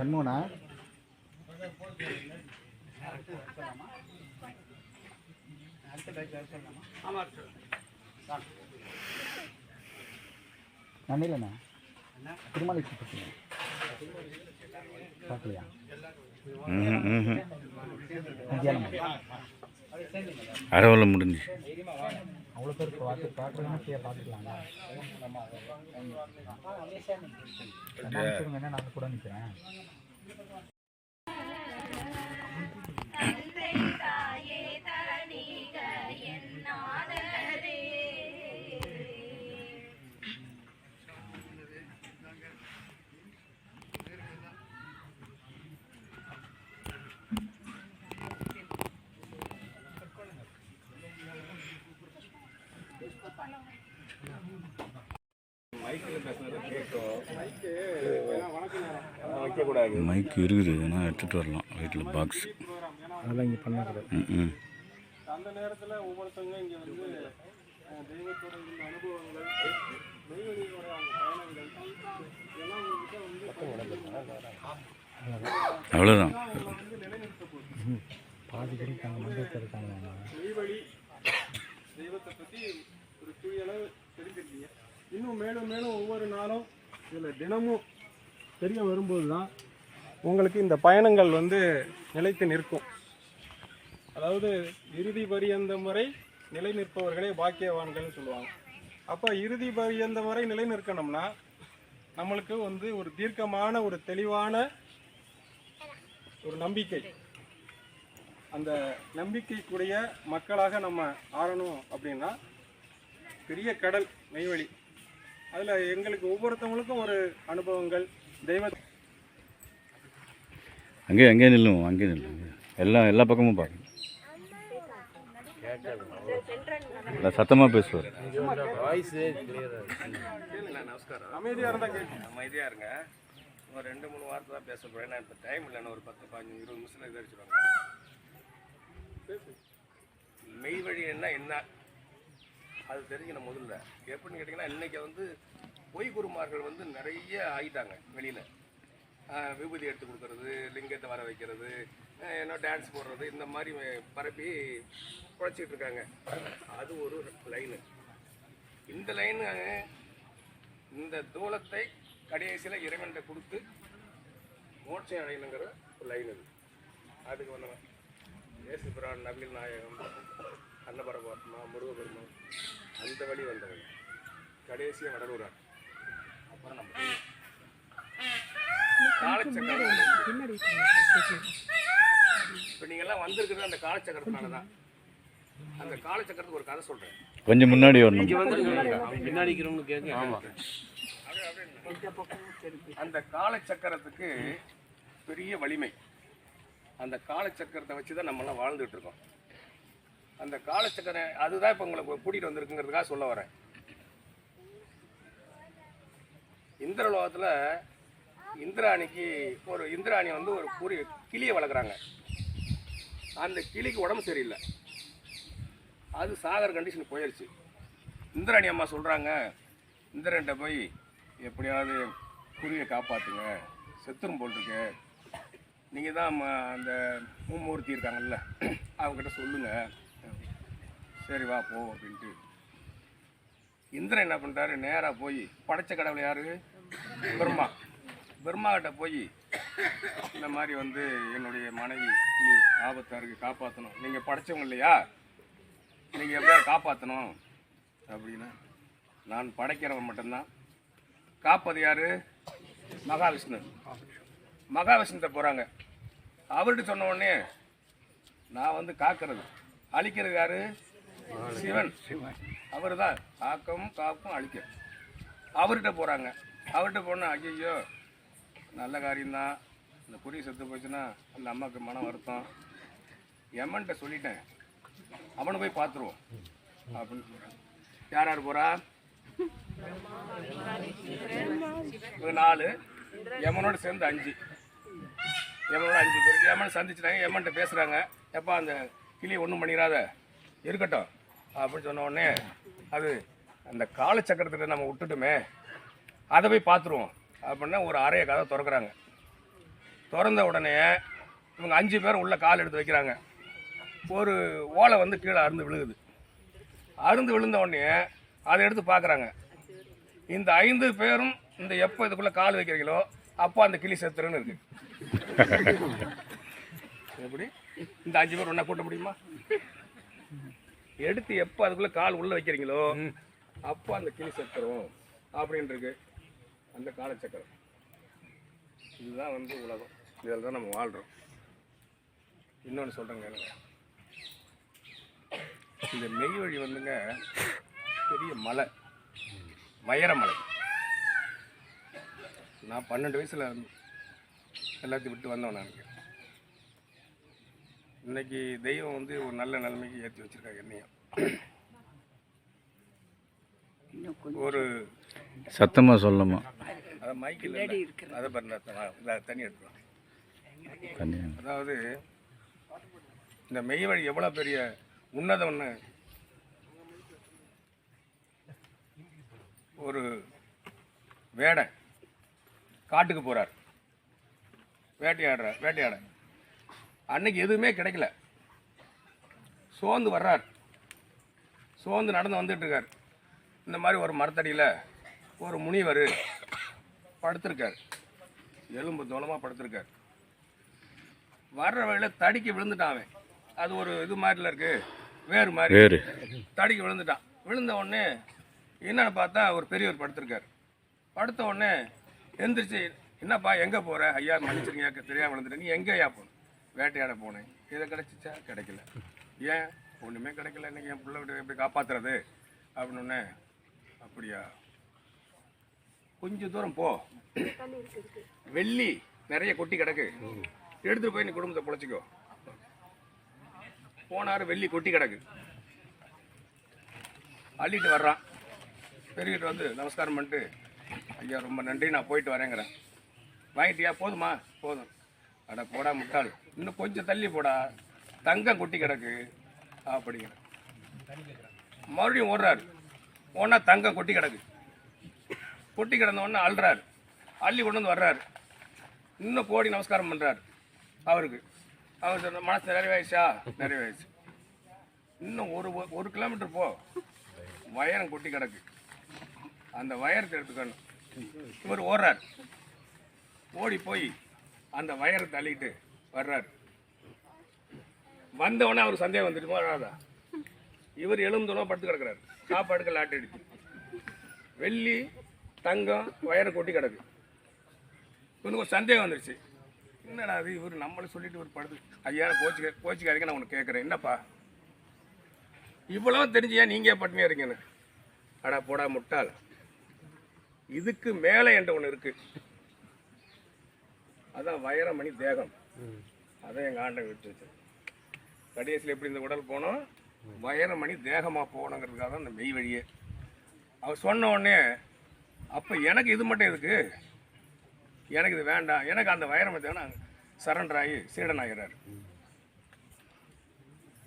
சண்முகனா? நன்னிலண்ணா திருமலை பார்க்கலையா. மத்தியானம். முடிஞ்சு. அவ்வளோ பேர் பார்த்து பார்க்குறதுனா சரி பார்த்துக்கலாங்க என்ன நான் கூட நிற்கிறேன் மைக் இருக்குது ஆனால் எடுத்துகிட்டு வரலாம். வீட்டில் பாக்ஸ் அதெல்லாம் இங்கே பண்ணக்கூடாது. ம் அந்த நேரத்தில் ஒவ்வொருத்தவங்க இங்கே வந்து தெய்வத்தோட இந்த அனுபவங்கள் நெய்வேலியோட அவங்க பயணங்கள் இதெல்லாம் உங்ககிட்ட வந்து அவ்வளோதான் பாதி மண்டபத்தில் இருக்காங்க தெய்வத்தை பற்றி ஒரு துளியளவு தெரிஞ்சிருக்கீங்க. இன்னும் மேலும் மேலும் ஒவ்வொரு நாளும் இதில் தினமும் தெரிய வரும்போது தான் உங்களுக்கு இந்த பயணங்கள் வந்து நிலைத்து நிற்கும். அதாவது இறுதி பரியந்தம் வரை நிலை நிற்பவர்களே பாக்கியவான்கள்னு சொல்லுவாங்க. அப்போ இறுதி பரியந்தம் வரை நிலை நிற்கணும்னா நம்மளுக்கு வந்து ஒரு தீர்க்கமான ஒரு தெளிவான ஒரு நம்பிக்கை. அந்த நம்பிக்கைக்குரிய மக்களாக நம்ம ஆறணும் அப்படின்னா பெரிய கடல் நெய்வழி. அதில் எங்களுக்கு ஒவ்வொருத்தவங்களுக்கும் ஒரு அனுபவங்கள் தெய்வ அங்கேயே அங்கேயே நில்லும் அங்கேயே நில்லும் எல்லா எல்லா பக்கமும் பாருங்க இல்லை சத்தமாக பேசுவார். அமைதியாக இருந்தால் கேட்கும் அமைதியாக இருங்க. ஒரு ரெண்டு மூணு வாரத்தை தான் பேச போகிறேன் நான் இப்போ டைம் இல்லைன்னு ஒரு பத்து பதினஞ்சு இருபது நிமிஷத்தில் விசாரிச்சுருவாங்க மெய் வழி என்ன என்ன அது தெரிஞ்சுக்கணும் முதல்ல. எப்படின்னு கேட்டிங்கன்னா இன்றைக்கி வந்து பொய் குருமார்கள் வந்து நிறைய ஆகிட்டாங்க வெளியில். விபூதி எடுத்து கொடுக்கறது லிங்கத்தை வர வைக்கிறது என்ன டான்ஸ் போடுறது இந்த மாதிரி பரப்பி குழைச்சிட்டு இருக்காங்க. அது ஒரு லைனு இந்த லைனு இந்த தூலத்தை கடைசியில் இறைவன்கிட்ட கொடுத்து மோட்சம் அடையணுங்கிற ஒரு லைன் இது அதுக்கு வந்து இயேசு பிரான் நபில் நாயகம் அன்னபரமாத்மா முருகபெருமான் அந்த வழி வந்தவங்க கடைசியாக வடலூரார் அப்புறம் நம்ம காலச்சக்கரம் இப்போ நீங்கள்லாம் வந்திருக்கிறது அந்த காலச்சக்கரத்தினால தான் அந்த காலச்சக்கரத்துக்கு ஒரு கதை சொல்கிறேன் கொஞ்சம் முன்னாடி வரணும். பின்னாடி ஆமாம் அந்த காலச்சக்கரத்துக்கு பெரிய வலிமை. அந்த காலச்சக்கரத்தை வச்சு தான் நம்மளாம் வாழ்ந்துட்டு இருக்கோம். அந்த காலச்சக்கரை அதுதான் இப்போ உங்களை கூட்டிகிட்டு வந்திருக்குங்கிறதுக்காக சொல்ல வரேன். இந்திரலோகத்தில் இந்திராணிக்கு ஒரு இந்திராணி வந்து ஒரு குறி கிளியை வளர்க்குறாங்க. அந்த கிளிக்கு உடம்பு சரியில்லை. அது சாகர் கண்டிஷன் போயிடுச்சு இந்திராணி அம்மா சொல்கிறாங்க இந்திரன்ட்ட போய் எப்படியாவது குருவியை காப்பாற்றுங்க செத்துரும் போல் இருக்கு நீங்கள் தான் ம- அந்த மும்மூர்த்தி இருக்காங்கல்ல அவங்ககிட்ட சொல்லுங்கள் சரி வா போ அப்படின்ட்டு. இந்திரன் என்ன பண்ணிட்டாரு? நேராக போய் படைச்ச கடவுள் யாரு? பிரம்மா. பிரம்மா போய் இந்த மாதிரி வந்து என்னுடைய மனைவி கிளி ஆபத்தாக இருக்குது காப்பாற்றணும் நீங்கள் படைச்சவங்க இல்லையா? நீங்கள் எப்படியா காப்பாற்றணும் அப்படின்னா நான் படைக்கிறவன் மட்டும்தான். காப்பது யார்? மகாவிஷ்ணு. மகாவிஷ்ணுகிட்ட போகிறாங்க அவர்கிட்ட சொன்ன உடனே நான் வந்து காக்கிறது. அழிக்கிறது யார்? சிவன் அவர் தான் காக்கவும் காப்பும் அழிக்க அவர்கிட்ட போகிறாங்க அவர்கிட்ட போனால் ஐயோ நல்ல காரியம்தான். இந்த குறி செத்து போச்சுன்னா அந்த அம்மாவுக்கு மன வருத்தம். எம்மன்ட்ட சொல்லிட்டேன். அவனை போய் பார்த்துருவோம். அப்படின்னு சொல்கிறான் யார் யார் போகிறா நாலு. எமனோட சேர்ந்து அஞ்சு. எமனோட அஞ்சு பேர். எமன் சந்திச்சிட்டாங்க. யமன்ட்ட பேசுகிறாங்க எப்பா அந்த கிளி ஒன்றும் பண்ணிடாத. இருக்கட்டும். அப்படின்னு சொன்ன உடனே அது அந்த காலச்சக்கரத்தில் நம்ம விட்டுட்டுமே அதை போய் பார்த்துருவோம். அப்படின்னா ஒரு அறைய கதை திறக்கிறாங்க. திறந்த உடனே இவங்க அஞ்சு பேரும் உள்ள கால் எடுத்து வைக்கிறாங்க. ஒரு ஓலை வந்து கீழே அருந்து விழுகுது. அருந்து விழுந்த உடனே அதை எடுத்து பார்க்குறாங்க. இந்த ஐந்து பேரும் இந்த எப்போ இதுக்குள்ளே கால் வைக்கிறீங்களோ அப்போ அந்த கிளி செத்துறன்னு இருக்கு. எப்படி? இந்த அஞ்சு பேர் ஒன்றா கூட்ட முடியுமா? எடுத்து எப்போ அதுக்குள்ளே கால் உள்ளே வைக்கிறீங்களோ அப்போ அந்த கிளி செத்துரும் அப்படின்னு இருக்கு அந்த காலச்சக்கரம் இதுதான் வந்து உலகம். இதில் தான் நம்ம வாழ்கிறோம் இன்னொன்று சொல்கிறேங்க. இந்த மெய் வழி வந்துங்க பெரிய மலை. மலை. நான் பன்னெண்டு வயசில் எல்லாத்தையும் விட்டு வந்தவன் நான். இன்னைக்கு தெய்வம் வந்து ஒரு நல்ல நிலைமைக்கு ஏற்றி வச்சிருக்காங்க என்னையும். ஒரு சத்தமாக சொல்லணுமா? அதை மைக்கில் அதை பாருங்க தண்ணி தண்ணி அதாவது இந்த மெய் வழி எவ்வளோ பெரிய உன்னதம்னு ஒரு வேடன் காட்டுக்கு போகிறார் வேட்டையாடுறார் வேட்டையாட. அன்னைக்கு எதுவுமே கிடைக்கல. சோர்ந்து வர்றார். சோர்ந்து நடந்து வந்துட்டு இருக்கார். இந்த மாதிரி ஒரு மரத்தடியில் ஒரு முனிவர் படுத்திருக்கார். எலும்பு தோளமாக படுத்திருக்கார். வர்ற வழியில் தடிக்கு விழுந்துட்டான் அவன். அது ஒரு இது மாதிரில இருக்கு. வேறு மாதிரி. தடிக்கு விழுந்துட்டான். விழுந்த உடனே என்னன்னு பார்த்தா ஒரு பெரியவர் படுத்திருக்காரு. படுத்த உடனே எந்திரிச்சு என்னப்பா எங்கே போற? ஐயா மன்னிச்சிருங்க தெரியாம விழுந்துட்டேன். நீ எங்கே ஐயா போன? வேட்டையாட போனேன். இதை கிடைச்சிச்சா? கிடைக்கல. ஏன்? ஒன்றுமே கிடைக்கல. இன்றைக்கி என் பிள்ளை விட்டு எப்படி காப்பாத்துறது? அப்படின்னே அப்படியா? கொஞ்சம் தூரம் போ. வெள்ளி நிறைய கொட்டி கிடக்கு. எடுத்துட்டு போய் நீ குடும்பத்தை பொழைச்சிக்கோ. போனார் வெள்ளி கொட்டி கிடக்கு. அள்ளிட்டு வர்றான். பெருகிட்டு வந்து நமஸ்காரம் பண்ணிட்டு ஐயா ரொம்ப நன்றி. நான் போயிட்டு வரேங்கிறேன். வாங்கிட்டியா? போதுமா? போதும். அட போடா முட்டாள். இன்னும் கொஞ்சம் தள்ளி போடா. தங்கம் கொட்டி கிடக்கு. அப்படிங்கிற மறுபடியும் ஓடுறாரு. ஓனா தங்கம் கொட்டி கிடக்கு. கொட்டி கிடந்த உடனே அள்ளுறாரு அள்ளி கொண்டு வந்து வர்றாரு. இன்னும் கோடி நமஸ்காரம் பண்ணுறாரு அவருக்கு. அவர் சொன்ன மனசு நிறைவாயிடுச்சா? நிறைவாயிடுச்சு. இன்னும் ஒரு ஒரு கிலோமீட்டர் போ. வயரம் கொட்டி கிடக்கு. அந்த வயரத்தை எடுத்துக்கணும். இவர் ஓடுறார். ஓடி போய் அந்த வயரை தள்ளிட்டு வர்றார். வந்தவொடனே அவர் சந்தேகம் வந்துட்டு வராதா? இவர் எலும்புதோളം படுத்து கிடக்கிறார். சாப்பாடுக்கு லாட்டு அடிச்சு. வெள்ளி தங்கம் வயரை கொட்டி கிடக்கு. இவனுக்கு ஒரு சந்தேகம் வந்துருச்சு. என்னடா அது இவர் நம்மளை சொல்லிட்டு ஒரு படுத்து ஐயா கோச்சிக்க கோச்சிக்காதீங்க நான் உனக்கு கேட்குறேன் என்னப்பா? இவ்வளவு தெரிஞ்சு ஏன் நீங்கள் பட்டினியாக இருக்கீங்கன்னு அடா போடா முட்டாள். இதுக்கு மேலே என்ற ஒன்று இருக்குது அதான் வைரமணி தேகம். அதான் எங்கள் ஆண்டை விட்டு வச்சு கடைசியில் எப்படி இந்த உடல் போனோம்? வைரமணி தேகமாக போகணுங்கிறதுக்காக தான் இந்த மெய் வழியே. அவர் சொன்ன உடனே அப்போ எனக்கு இது மட்டும் எதுக்கு? எனக்கு இது வேண்டாம். எனக்கு அந்த வைரமணி தேவை சரண்டர் ஆகி சீடன் ஆகிறார்.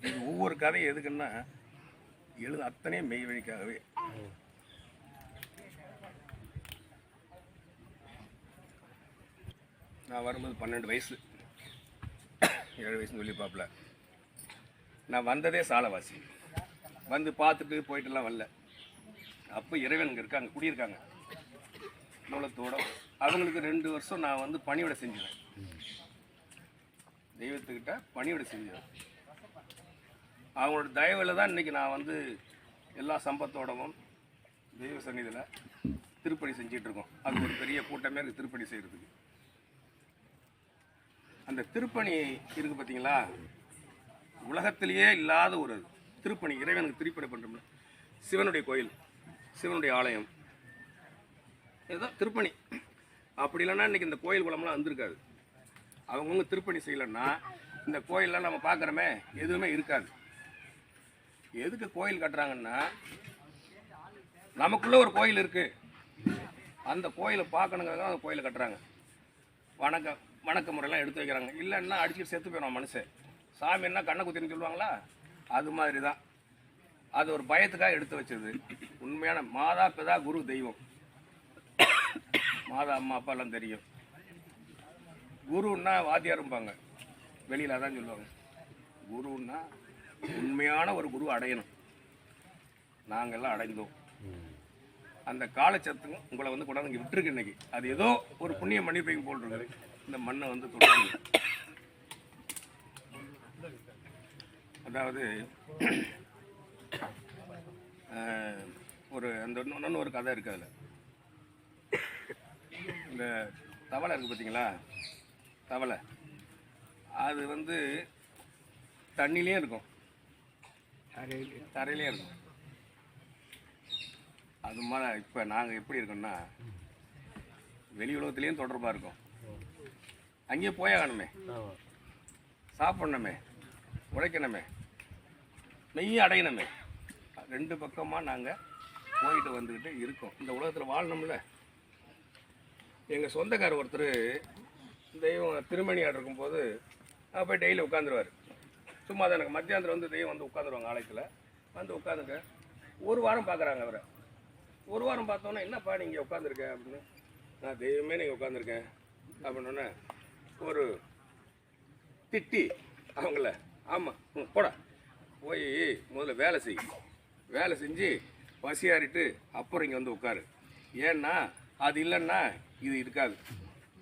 இது ஒவ்வொரு கதையும் எதுக்குன்னா எழுத அத்தனையும் மெய் வழிக்காகவே. நான் வரும்போது பன்னெண்டு வயசு. ஏழு வயசுன்னு சொல்லி பார்ப்பல நான் வந்ததே சாலவாசி. வந்து பார்த்துட்டு போயிட்டுலாம் வரல. அப்போ இறைவன் இங்கே இருக்காங்க குடியிருக்காங்க. நூலத்தோட அவங்களுக்கு ரெண்டு வருஷம் நான் வந்து பணிவிடை செஞ்சுவேன் தெய்வத்துக்கிட்ட பணிவிடை செஞ்சுவேன் அவங்களோட தயவில் தான் இன்னைக்கு நான் வந்து எல்லா சம்பத்தோடவும் தெய்வ சந்நிதியில் திருப்பணி செஞ்சிகிட்ருக்கோம் அது ஒரு பெரிய கூட்டமே இருக்குது திருப்பணி செய்கிறதுக்கு அந்த திருப்பணி இருக்கு பார்த்தீங்களா உலகத்திலேயே இல்லாத ஒரு திருப்பணி. இறைவனுக்கு திருப்பணி பண்ணுறோம்ல சிவனுடைய கோயில் சிவனுடைய ஆலயம். இதுதான் திருப்பணி. அப்படி இல்லைன்னா இன்னைக்கு இந்த கோயில் குளம்லாம் வந்திருக்காது. அவங்கவுங்க திருப்பணி செய்யலைன்னா இந்த கோயிலெலாம் நம்ம பார்க்குறோமே எதுவுமே இருக்காது. எதுக்கு கோயில் கட்டுறாங்கன்னா நமக்குள்ள ஒரு கோயில் இருக்குது அந்த கோயிலை பார்க்கணுங்கிறதுக்காக அந்த கோயிலை கட்டுறாங்க. வணக்கம். வணக்க முறையெல்லாம் எடுத்து வைக்கிறாங்க. இல்லைன்னா அடிச்சுட்டு செத்து போயிடும் மனுஷன். சாமி என்ன கண்ணை குத்தின்னு சொல்லுவாங்களா? அது மாதிரி தான் அது ஒரு பயத்துக்காக எடுத்து வச்சது. உண்மையான மாதா பிதா குரு தெய்வம். மாதா அம்மா அப்பா எல்லாம் தெரியும். குருன்னா வாத்தியாரும்பாங்க. வெளியில் அதான் சொல்லுவாங்க. குருன்னா உண்மையான ஒரு குரு அடையணும். நாங்கள்லாம் அடைந்தோம். அந்த காலச்சத்துங்க உங்களை வந்து கொண்டாந்து இங்கே விட்டுருக்கு இன்னைக்கு. அது ஏதோ ஒரு புண்ணியம் பண்ணிருப்பீங்க போல் இந்த மண்ணை வந்து தொடங்க அதாவது ஒரு அந்த இன்னொன்று ஒரு கதை இருக்குது அதில். இந்த தவளை இருக்குது பார்த்தீங்களா தவளை. அது வந்து தண்ணிலையும் இருக்கும். தரையிலையும் இருக்கும். அது மாதிரி இப்போ நாங்கள் எப்படி இருக்கோம்னா வெளி உலகத்துலேயும் தொடர்பாக இருக்கோம். அங்கேயே போயாகணுமே. சாப்பிடணுமே. உழைக்கணுமே. மெய்யும் அடையணுமே. ரெண்டு பக்கமாக நாங்கள் போயிட்டு வந்துக்கிட்டு இருக்கோம். இந்த உலகத்தில் வாழணும்ல. எங்கள் சொந்தக்காரர் ஒருத்தர் தெய்வம் திருமணியாடு இருக்கும்போது போய் டெய்லி உட்காந்துருவார். சும்மா தான் எனக்கு மத்தியானத்தில் வந்து தெய்வம் வந்து உட்காந்துருவாங்க ஆலயத்தில். வந்து உட்காந்துருக்க ஒரு வாரம் பார்க்குறாங்க அவரை. ஒரு வாரம் பார்த்தோன்னே என்னப்பா நீங்கள் உட்காந்துருக்க? அப்படின்னு. நான் தெய்வமே நீங்கள் உட்காந்துருக்கேன். அப்படின்னோடனே ஒரு திட்டி அவங்கள ஆமாம் ம் போடா. போய் முதல்ல வேலை செய். வேலை செஞ்சு பசியாறிட்டு அப்புறம் இங்கே வந்து உட்காரு. ஏன்னா அது இல்லைன்னா இது இருக்காது.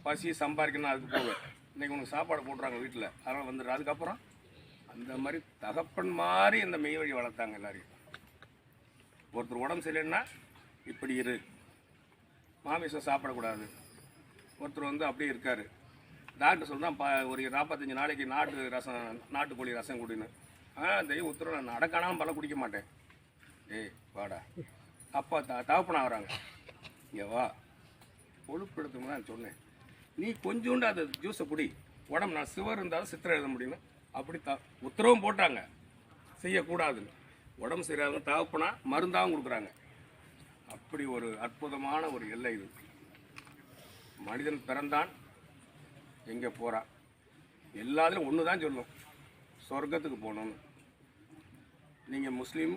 பசி சம்பாதிக்கணும் அதுக்கு போக இன்றைக்கி உனக்கு சாப்பாடு போடுறாங்க வீட்டில் அதனால் வந்துடுற அதுக்கப்புறம் அந்த மாதிரி தகப்பன் மாதிரி இந்த மெய் வழி வளர்த்தாங்க எல்லாரையும். ஒருத்தர் உடம்பு சரியில்லைன்னா இப்படி இரு. மாமிசம் சாப்பிடக்கூடாது. ஒருத்தர் வந்து அப்படியே இருக்கார். டாக்டர் சொல்கிறான் பா ஒரு நாற்பத்தஞ்சு நாளைக்கு நாட்டு ரசம் நாட்டுக்கோழி ரசம் குடின்னு. ஆ தெய்வம் உத்தரவு நான் நடக்கானாலும் பல குடிக்க மாட்டேன். ஏய் வாடா. அப்பா த தகப்பனா வராங்க இங்கே வா. கொழுப்பு நான் சொன்னேன். நீ கொஞ்சோண்டு அந்த ஜூஸை குடி. உடம்பு நான் சிவர் இருந்தாலும் சித்திரம் எழுத முடியும்னு அப்படி த உத்தரவும் போட்டாங்க. செய்யக்கூடாதுன்னு. உடம்பு சரியாதவங்க தகப்பனா மருந்தாகவும் கொடுக்குறாங்க. அப்படி ஒரு அற்புதமான ஒரு எல்லை இது. மனிதன் பிறந்தான் எங்கே போகிறா எல்லாத்துலையும் ஒன்று தான் சொல்லும். சொர்க்கத்துக்கு போகணும்னு. நீங்கள் முஸ்லீம்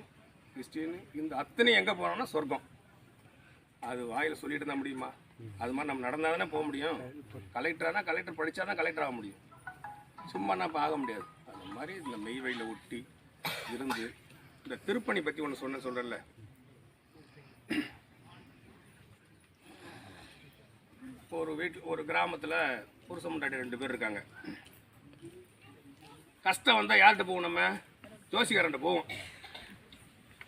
கிறிஸ்டின் இந்த அத்தனை எங்கே போனோம்னா சொர்க்கம். அது வாயில் சொல்லிட்டு தான் முடியுமா? அது மாதிரி நம்ம நடந்தால் தானே போக முடியும். கலெக்டரானா கலெக்டர் படித்தா தான் கலெக்டர் ஆக முடியும். சும்மா நான் ஆக முடியாது. அந்த மாதிரி இந்த மெய் வழியில் ஒட்டி இருந்து இந்த திருப்பணி பற்றி ஒன்று சொன்ன சொல்கிறேன்ல ஒரு வீட்டில் ஒரு கிராமத்தில் புருஷ முண்டாட்டி ரெண்டு பேர் இருக்காங்க. கஷ்டம் வந்தால் யார்கிட்ட போவோம் நம்ம? ஜோசிகாரன்ட்ட போவோம்.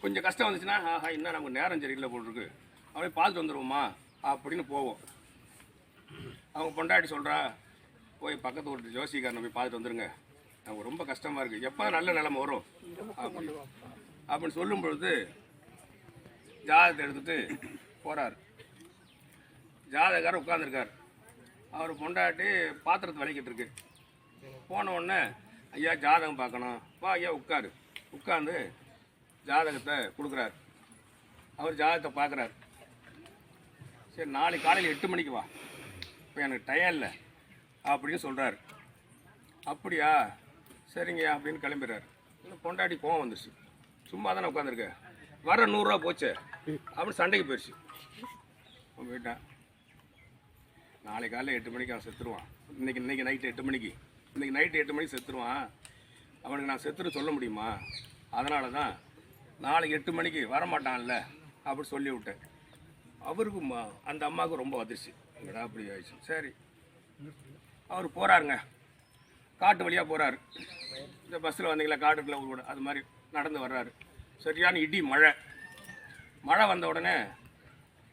கொஞ்சம் கஷ்டம் வந்துச்சுன்னா ஆஹா இன்னும் நமக்கு நேரம் சரியில்லை போல் இருக்கு. அப்படியே பார்த்துட்டு வந்துடுவோமா அப்படின்னு போவோம். அவங்க பொண்டாட்டி சொல்கிறா போய் பக்கத்து ஒரு ஜோசிக்காரனை போய் பார்த்துட்டு வந்துடுங்க நமக்கு ரொம்ப கஷ்டமாக இருக்குது எப்போ நல்ல நிலமை வரும்? அப்படின்னு. சொல்லும் பொழுது ஜாதகத்தை எடுத்துகிட்டு போகிறார் ஜாதகக்காரர் உட்காந்துருக்கார் அவர் பொண்டாட்டி பாத்திரத்தை விளக்கிட்டு இருக்கு. போன உடனே ஐயா ஜாதகம் பார்க்கணும். வா ஐயா உட்காரு. உட்காந்து ஜாதகத்தை கொடுக்குறாரு. அவர் ஜாதகத்தை பார்க்குறாரு. சரி நாளைக்கு காலையில் எட்டு மணிக்கு வா. இப்போ எனக்கு டயம் இல்லை. அப்படின்னு சொல்கிறாரு அப்படியா? சரிங்க அப்படின்னு கிளம்பிடுறாரு. இன்னும் பொண்டாட்டி கோவம் வந்துருச்சு. சும்மா தானே உட்காந்துருக்க வர நூறுரூவா போச்சு. அப்படின்னு சண்டைக்கு போயிடுச்சு போயிட்டான். நாளைக்கு காலையில் எட்டு மணிக்கு அவன் செத்துருவான். இன்னைக்கு இன்னைக்கு நைட்டு எட்டு மணிக்கு. இன்னைக்கு நைட்டு எட்டு மணிக்கு செத்துருவான். அவனுக்கு நான் செத்துட்டு சொல்ல முடியுமா? அதனால தான் நாளைக்கு எட்டு மணிக்கு வரமாட்டான்ல அப்படி சொல்லி விட்டேன். அவருக்கும் அந்த அம்மாவுக்கு ரொம்ப அதிர்ச்சி. என்னடா அப்படி ஆயிடுச்சு? சரி. அவர் போகிறாருங்க காட்டு வழியாக போகிறாரு இந்த பஸ்ஸில் வந்தீங்களா? காட்டுக்குள்ள கூட அது மாதிரி நடந்து வர்றாரு. சரியான இடி மழை. மழை வந்த உடனே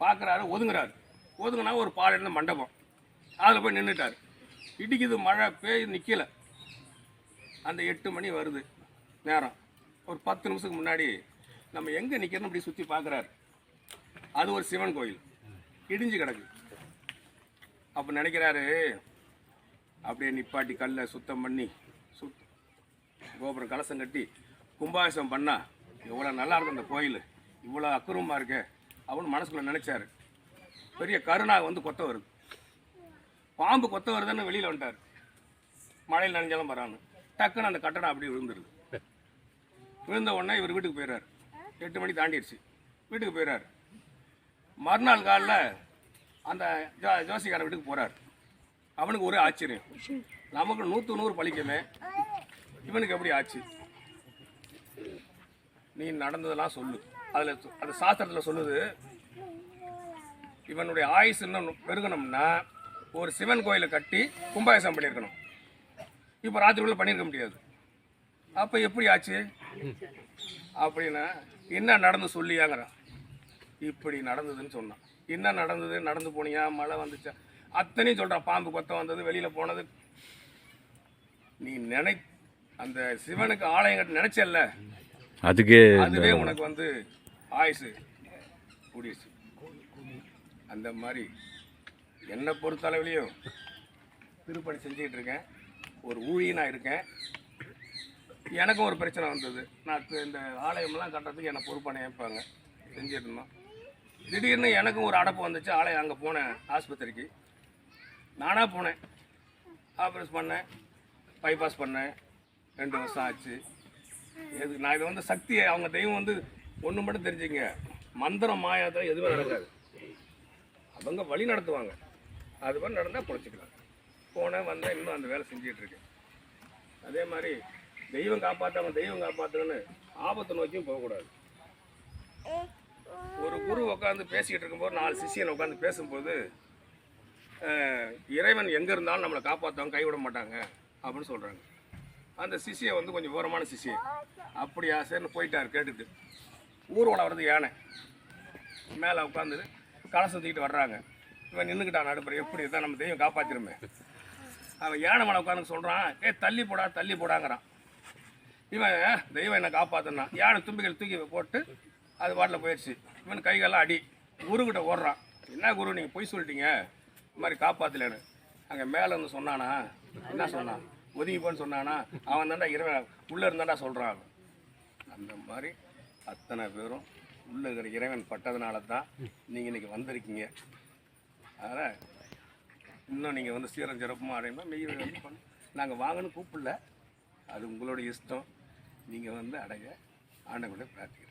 பார்க்குறாரு ஒதுங்குறாரு. ஒதுங்கினா ஒரு பால் மண்டபம். அதில் போய் நின்றுட்டார் இடிக்குது மழை பேய் நிற்கல அந்த எட்டு மணி வருது நேரம். ஒரு பத்து நிமிஷத்துக்கு முன்னாடி நம்ம எங்கே நிற்கிறோம் அப்படி சுற்றி பார்க்குறாரு அது ஒரு சிவன் கோயில். இடிஞ்சு கிடக்கு. அப்போ நினைக்கிறாரு அப்படியே நிப்பாட்டி கல்லை சுத்தம் பண்ணி சுத் கோபுரம் கலசம் கட்டி கும்பாபிஷம் பண்ணால் எவ்வளோ நல்லா இருக்கும் அந்த கோயில். இவ்வளோ அக்குரமாக இருக்கே. அப்படின்னு மனசுக்குள்ளே நினச்சாரு. பெரிய கருணா வந்து கொத்த வருது. பாம்பு கொத்த வருதுன்னு வெளியில் வந்துட்டார். மழையில் நனைஞ்சாலும் வரான்னு டக்குன்னு அந்த கட்டடம் அப்படியே விழுந்துருது. விழுந்த உடனே இவர் வீட்டுக்கு போயிடுறாரு எட்டு மணி தாண்டிடுச்சு வீட்டுக்கு போயிடுறாரு மறுநாள் காலில் அந்த ஜோ ஜோசிக்கார வீட்டுக்கு போகிறார் அவனுக்கு ஒரே ஆச்சரியம். நமக்கு நூற்று நூறு பழிக்குமே. இவனுக்கு எப்படி ஆச்சு? நீ நடந்ததெல்லாம் சொல்லு. அதில் அந்த சாஸ்திரத்தில் சொல்லுது இவனுடைய ஆயுசு இன்னும் பெருகணும்னா ஒரு சிவன் கோயிலை கட்டி கும்பாபிஷேகம் பண்ணியிருக்கணும். இப்போ ராத்திரிக்குள்ள பண்ணியிருக்க முடியாது. அப்போ எப்படி ஆச்சு? அப்படின்னா என்ன நடந்து சொல்லியாங்கிறான். இப்படி நடந்ததுன்னு சொன்னான். என்ன நடந்தது? நடந்து போனியா? மழை வந்துச்சா? அத்தனையும் சொல்கிறான் பாம்பு கொத்த வந்தது வெளியில் போனது. நீ நினை அந்த சிவனுக்கு ஆலயம் கட்ட நினைச்சல்ல? அதுக்கே அதுவே உனக்கு வந்து ஆயுசு கூடிடுச்சு அந்த மாதிரி என்னை பொறுத்த அளவுலையும் திருப்பணி செஞ்சுக்கிட்டு இருக்கேன் ஒரு ஊழியனாக இருக்கேன். எனக்கும் ஒரு பிரச்சனை வந்தது. நான் இந்த ஆலயம்லாம் கட்டுறதுக்கு என்னை பொறுப்பான ஏற்பாங்க செஞ்சுட்டு இருந்தோம் திடீர்னு எனக்கும் ஒரு அடப்பு வந்துச்சு. ஆலயம் அங்கே போனேன் ஆஸ்பத்திரிக்கு. நானாக போனேன். ஆப்ரேஷன் பண்ணேன். பைபாஸ் பண்ணேன். ரெண்டு வருஷம் ஆச்சு. எது நான் இதை வந்து சக்தி அவங்க தெய்வம் வந்து ஒன்று மட்டும் தெரிஞ்சுங்க மந்திரம் மாயாதான் எதுவுமே நடக்காது. அவங்க வழி நடத்துவாங்க. அது மாதிரி நடந்தால் பொழைச்சிக்கலாம். போனேன் வந்தேன் இன்னும் அந்த வேலை செஞ்சிகிட்ருக்கு அதே மாதிரி தெய்வம் காப்பாற்றாமல் தெய்வம் காப்பாற்றுன்னு ஆபத்தை நோக்கியும் போகக்கூடாது. ஒரு குரு உட்காந்து பேசிக்கிட்டு இருக்கும்போது நாலு சிஷியன் உட்காந்து பேசும்போது இறைவன் எங்கே இருந்தாலும் நம்மளை காப்பாற்றுவாங்க கைவிட மாட்டாங்க அப்படின்னு சொல்கிறாங்க அந்த சிஷியை வந்து கொஞ்சம் ஓரமான சிஷியை அப்படியா சரின்னு போயிட்டார் கேட்டுட்டு. ஊர்வலம் வர்றது யானை. மேலே உட்காந்து கலசம் தூக்கிட்டு வர்றாங்க. இவன் நின்றுக்கிட்டான் நடுப்புற எப்படி தான் நம்ம தெய்வம் காப்பாற்றிருமே அவன் யானை மேலே உட்காந்து சொல்கிறான் ஏ தள்ளி போடா தள்ளி போடாங்கிறான். இவன் தெய்வம் என்னை காப்பாற்றினான் யானை தும்பிகள் தூக்கி போட்டு அது பாட்டில் போயிடுச்சு இவன் கைகள்லாம் அடி குருக்கிட்ட ஓடுறான். என்ன குரு நீங்கள் பொய் சொல்லிட்டீங்க. இந்த மாதிரி காப்பாற்றலன்னு அங்கே மேலே இருந்து சொன்னானா என்ன சொன்னான்? ஒதுங்கி போன்னு சொன்னானா? அவன் தாண்டா இறைவன் உள்ளே இருந்தாண்டா சொல்கிறான் அந்த மாதிரி அத்தனை பேரும் உள்ள இருக்கிற இறைவன் பட்டதுனால தான் நீங்கள் இன்றைக்கி வந்திருக்கீங்க. அதனால் இன்னும் நீங்கள் வந்து சீரம் சிறப்புமாக அடையுமா? மெய் வந்து பண்ண. நாங்கள் வாங்கன்னு கூப்பிடல. அது உங்களோட இஷ்டம். நீங்கள் வந்து அடைய. ஆண்டவங்களை பிரார்த்திக்கிறேன்